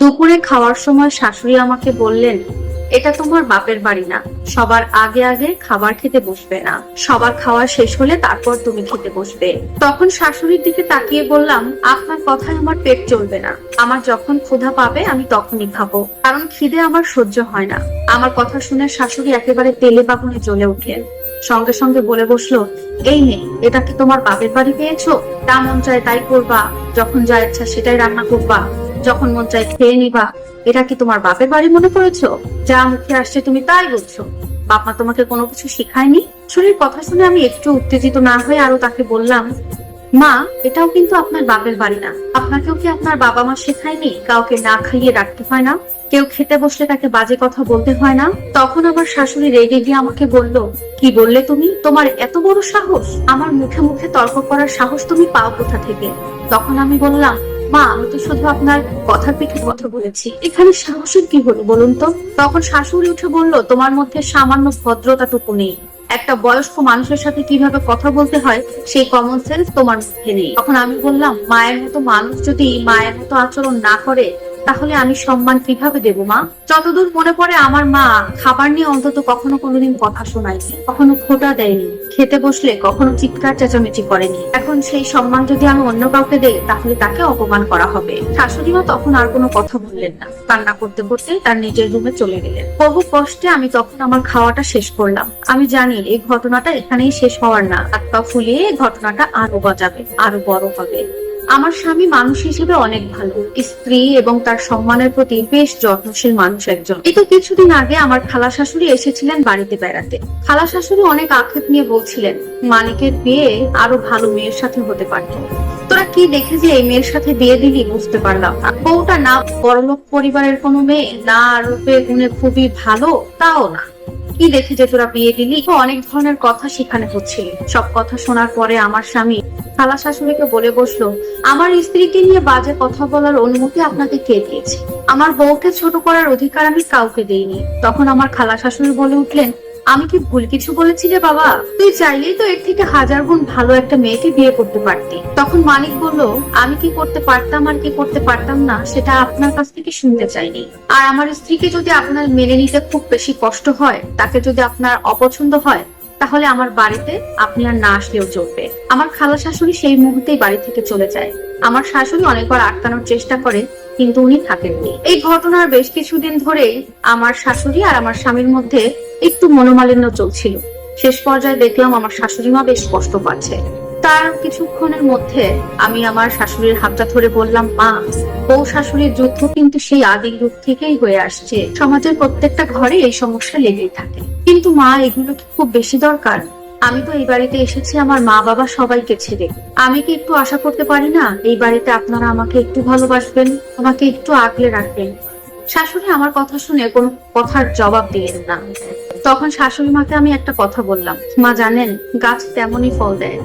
দুপুরে খাওয়ার সময় শাশুড়ি আমাকে বললেন, এটা তোমার বাপের বাড়ি না। সবার আগে আগে খাবার খেতে বসবে না। সবার খাওয়া শেষ হলে তারপর তুমি খেতে বসবে। তখন শাশুড়ির দিকে তাকিয়ে বললাম, আপনার কথায় আমার পেট চলবে না। আমার যখন ক্ষুধা পাবে, আমি তখনই খাব। কারণ খিদে আমার সহ্য হয় না। আমার কথা শুনে শাশুড়ি একেবারে তেলে বাগুনে জ্বলে উঠলেন সঙ্গে সঙ্গে বলে বসল, এই নে, এটা কি তোমার বাপের বাড়ি পেয়েছ? তা মন চায় তাই করবা। যখন যা ইচ্ছা সেটাই রান্না করবা। যখন মন চায় খেয়ে নিবা, এটা কি তোমার বাপের বাড়ি মনে করেছ যা মুখে আসছে তুমি তাই বলছো। বাপমা তোমাকে কোনো কিছু শিখায়নি? শরীর কথা শুনে আমি একটু উত্তেজিত না হয়ে আরও তাকে বললাম, মা, এটাও কিন্তু আপনার বাপের বাড়ি না। আপনাকেও কি আপনার বাবা মা শেখায়নি? কাউকে না খাইয়ে রাখতে হয় না? কেউ খেতে বসলে তাকে বাজে কথা বলতে হয় না? তখন আমার শাশুড়ি রেগে গিয়ে আমাকে বলল, কি বললে তুমি? তোমার এত বড় সাহস? আমার মুখে মুখে তর্ক করার সাহস তুমি পাও কোথা থেকে? তখন আমি বললাম মা, আমি তো শুধু আপনার কথার পিঠে কথা বলেছি। এখানে সাহসের কি হলো বলুন তো? তখন শাশুড়ি উঠে বলল, তোমার মধ্যে সামান্য ভদ্রতাটুকু নেই। একটা বয়স্ক মানুষের সাথে কীভাবে কথা বলতে হয়, সেই কমন সেন্স তোমার মধ্যে নেই। তখন আমি বললাম, মায়ের মতো মানুষ যদি মায়ের মতো আচরণ না করে তাহলে আমি সম্মান কীভাবে দেব, মা? যতদূর মনে পড়ে আমার মা খাবার নিয়ে অন্তত কখনো কোনোদিন কথা শোনায়নি, কখনো খোটা দেয়নি, খেতে বসলে কখনো চিৎকার চেঁচামেচি করেনি। এখন সেই সম্মান যদি আমি অন্য কাউকে দেই, তাহলে তাকে অপমান করা হবে। শাশুড়ি মা তখন আর কোনো কথা বললেন না। কান্না করতে করতে তার নিজের রুমে চলে গেলেন। বহু কষ্টে আমি তখন আমার খাওয়াটা শেষ করলাম। আমি জানি এই ঘটনাটা এখানেই শেষ হওয়ার না। হাত পা ফুলিয়ে ঘটনাটা আরও গজাবে, আরও বড় হবে। আমার স্বামী মানুষ হিসেবে অনেক ভালো। স্ত্রী এবং তার সম্মানের প্রতি বেশ যত্নশীল মানুষ একজন। এই তো কিছুদিন আগে আমার খালা শাশুড়ি এসেছিলেন বাড়িতে বেড়াতে। খালা শাশুড়ি অনেক আক্ষেপ নিয়ে বলছিলেন, মানিকের বিয়ে আরও ভালো মেয়ের সাথে হতে পারত তোরা কি দেখে যে এই মেয়ের সাথে বিয়ে দিলি বুঝতে পারলাম বউটা না বড়লোক পরিবারের কোনো মেয়ে, না রূপে গুণে খুবই ভালো, তাও না। কি দেখে যে তোরা বিয়ে দিলি? অনেক ধরনের কথা সেখানে হচ্ছিল। সব কথা শোনার পরে আমার স্বামী খালা শাশুড়িকে বলে বসল, আমার স্ত্রীকে নিয়ে বাজে কথা বলার অনুমতি আপনাকে কে দিয়েছে? আমার বউকে ছোট করার অধিকার আমি কাউকে দেইনি। তখন আমার খালা শাশুড়ি বলে উঠলেন আমি কি ভুল কিছু বলেছি রে বাবা? তুই চাইলেই তো এর থেকে হাজার গুণ ভালো একটা মেয়েকে বিয়ে করতে পারতি। তখন মানিক বলল, আমি কি করতে পারতাম আর কি করতে পারতাম না, সেটা আপনার কাছ থেকে শুনতে চাইনি। আর আমার স্ত্রীকে যদি আপনার মেনে নিতে খুব বেশি কষ্ট হয়, তাকে যদি আপনার অপছন্দ হয়, তাহলে আমার বাড়িতে আপনি আর না আসলেও চলবে। আমার খালা শাশুড়ি সেই মুহূর্তেই বাড়ি থেকে চলে যায়। আমার শাশুড়ি অনেকবার আটকানোর চেষ্টা করে, কিন্তু উনি থাকেননি। এই ঘটনার বেশ কিছুদিন ধরেই আমার শাশুড়ি আর আমার স্বামীর মধ্যে একটু মনোমালিন্য চলছিল। শেষ পর্যায়ে দেখলাম আমার শাশুড়ি মা বেশ কষ্ট পাচ্ছে। তার কিছুক্ষণের মধ্যে আমি আমার শাশুড়ির হাতটা ধরে বললাম, মা, বউ শাশুড়ির যুদ্ধ কিন্তু সেই আদি যুগ থেকেই হয়ে আসছে। সমাজের প্রত্যেকটা ঘরে এই সমস্যা লেগেই থাকে। কিন্তু মা, এগুলো কি খুব বেশি দরকার? আমি তো এই বাড়িতে এসেছি, আমার মা বাবা সবাইকে ছেড়ে। আমি কি একটু আশা করতে পারি না? এই বাড়িতে আপনারা আমাকে একটু ভালোবাসবেন, আমাকে একটু আগলে রাখবেন। শাশুড়ি আমার কথা শুনে কোনো কথার জবাব দিলেন না। তখন শাশুড়ি মাকে আমি একটা কথা বললাম। মা, জানেন, গাছ তেমনই ফল দেয়,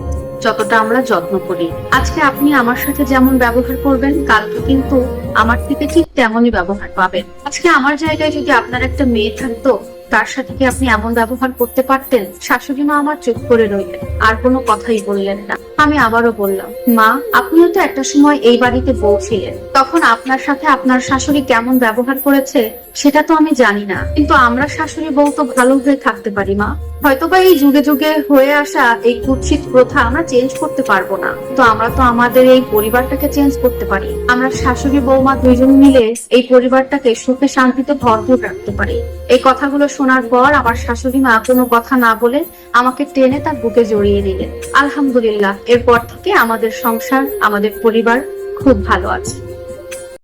যতটা আমরা যত্ন করি। আজকে আপনি আমার সাথে যেমন ব্যবহার করবেন, কালকে কিন্তু আমার থেকে ঠিক তেমনই ব্যবহার পাবেন। আজকে আমার জায়গায় যদি আপনার একটা মেয়ে থাকতো, তার সাথে কি আপনি এমন ব্যবহার করতে পারতেন? শাশুড়ি মা আমার চুপ করে রইলেন, আর কোনো কথাই বললেন না। আমি আবারও বললাম, মা, আপনিও তো একটা সময় এই বাড়িতে বউ ছিলেন তখন আপনার সাথে আপনার শাশুড়ি কেমন ব্যবহার করেছে সেটা তো আমি জানি না। কিন্তু আমরা শাশুড়ি বউ তো ভালো হয়ে থাকতে পারি, মা। হয়তোবা এই যুগে যুগে হয়ে আসা এই কুৎসিত প্রথা আমরা চেঞ্জ করতে পারব না। তো আমরা তো আমাদের এই পরিবারটাকে চেঞ্জ করতে পারি। আমরা শাশুড়ি, বৌমা দুইজন মিলে এই পরিবারটাকে সুখে, শান্তিতে ভরপুর রাখতে পারি। এই কথাগুলো শোনার পর আমার শাশুড়ি মা কোনো কথা না বলে আমাকে টেনে তার বুকে জড়িয়ে নিলেন। আলহামদুলিল্লাহ, এরপর থেকে আমাদের সংসার, আমাদের পরিবার খুব ভালো আছে।